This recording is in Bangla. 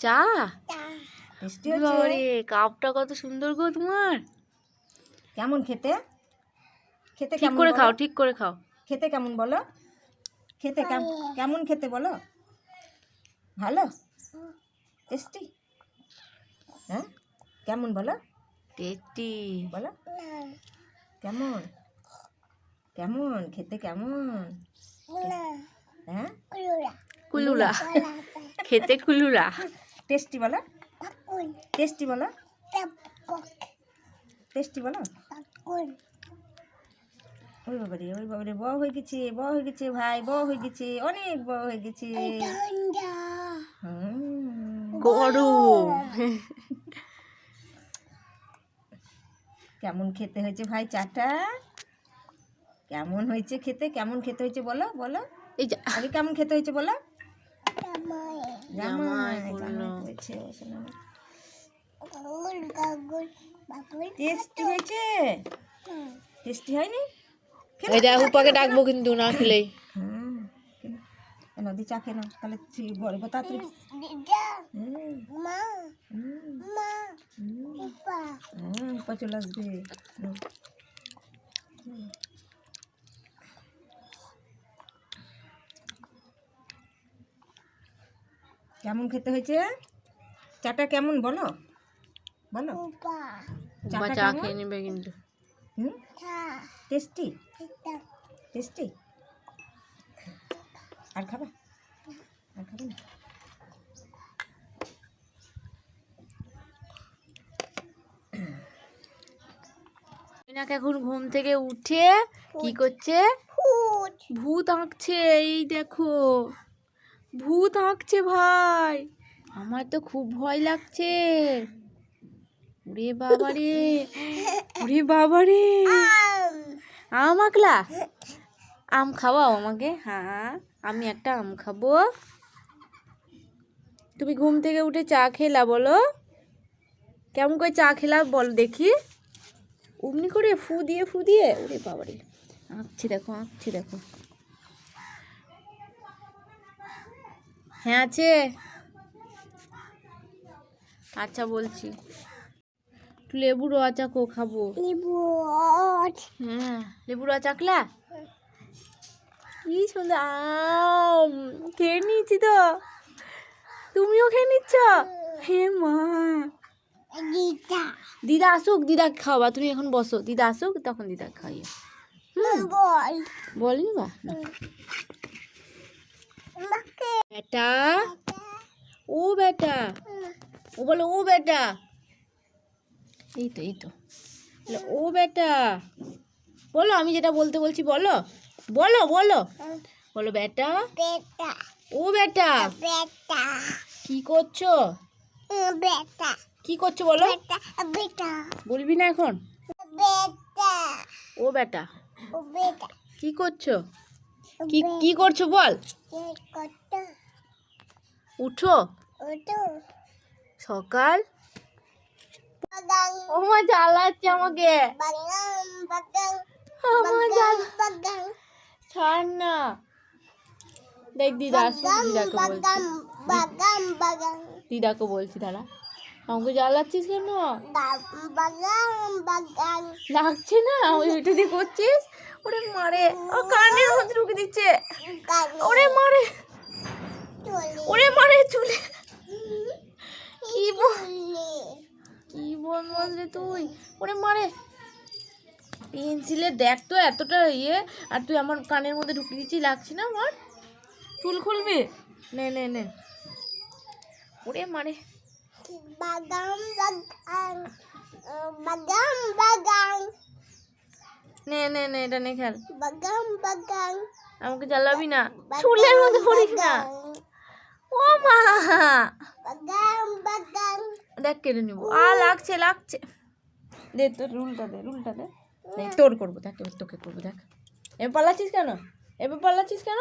চা? টেস্টি হচ্ছে? কাপটা কত সুন্দর গো তোমার। কেমন খেতে? খেতে ঠিক করে খাও ঠিক করে খাও। খেতে কেমন বলো? খেতে কেম- কেমন খেতে বলো? ভালো? টেস্টি? হ্যাঁ? কেমন বলো? টেস্টি। বলো। কেমন? কেমন? খেতে কেমন? হ্যাঁ? কুলুলা খেতে কুলুলা টেস্টি বলো? টেস্টি বলো? টেস্টি বলো? ওই বাবারে ওই বাবারে বড় হয়ে গেছে বড় হয়ে গেছে ভাই বড় হয়ে গেছে অনেক বড় হয়ে গেছে। গরম কেমন খেতে হয়েছে ভাই চাটা? কেমন হয়েছে খেতে? কেমন খেতে হয়েছে বলো বলো। এই যা। আগে কেমন খেতে হয়েছে বলো? জামাই হয়েছে টেস্টি হয়েছে টেস্টি হয়নি এই যা হুপাকে ডাকবো কিন্তু না খেলেই হুম কেন? কেন দি তাহলে বলব তাড়াতাড়ি হুম, হুম, হুম, হুম, পা চলে আসবে হুম। হুম। কেমন খেতে হয়েছে? চাটা কেমন বলো? বলো। চাটা চা খেয়ে নেবে কিন্তু। হুম? টেস্টি? টেস্টি? আর খাবা? আর খাবে না? মিনাকে এখন ঘুম থেকে উঠে কি করছে? ভূত আঁকছে এই দেখো। ভূত আঁকছে ভাই। আমার তো খুব ভয় লাগছে। ওরে বাবা রে ওরে বাবা আম আঁকলা? আম খাওয়াও আমাকে? হ্যাঁ আমি একটা আম খাব। তুমি ঘুম থেকে উঠে চা খেলা বলো। কেমন করে চা খেলা বল দেখি। অমনি করে ফু দিয়ে ফু দিয়ে। ওরে বাবারে। আঁকছি দেখো আঁকছি দেখো। হ্যাঁ আছে। আচ্ছা বলছি। একটু লেবুর আচা কো খাব। হ্যাঁ লেবুর আচাকলা কি সুন্দর আম। খেয়ে নিয়েছি তো। তুমিও খেয়ে নিচ্ছ? হে মা। দিদা। আসুক দিদা খাওয়া তুমি এখন বসো। দিদা আসুক তখন দিদা খাইয়ে। বলনি বা। বেটা ও বেটা ও বলো ও বেটা এই তো এই তো। ও বেটা বলো আমি যেটা বলতে বলছি বলো। বলো বলো। বলো বেটা ও বেটা কি করছ? কি করছ বলো? বলবি না এখন? ও বেটা কি করছ? কি কি করছ বল? উঠো। সকাল। ও মা জ্বালাচ্ছে আমাকে। ছাড় না। দেখ দিদা দিদাকে বলছি। দিদাকে বলছি দাঁড়া। আমাকে জ্বালাচ্ছিস কেন? লাগছে না? ওই ওইটা দিয়ে করছিস? ওরে মারে ও কানের মধ্যে ঢুকে দিচ্ছে। ওরে মারে ওরে মারে চুলে। কি বল কি বলবস রে তুই? ওরে মারে। পেন্সিলে দেখ তো এতটা ইয়ে আর তুই আমার কানের মধ্যে ঢুকে দিচ্ছি লাগছে না আমার? চুল খুলবি? নে নে নে। ওরে মারে। নে নে নে এটা নে খেল। আমাকে জ্বালাবি না। চুলের মধ্যে পড়িস না। ও মা। দেখ কেটে নিবো। আ লাগছে লাগছে। দে তোর রুলটা দে রুলটা দে। নে, তোর করব। দেখ এবার তোকে করব দেখ। এবার পালাচ্ছিস কেন? এবার পালাচ্ছিস কেন?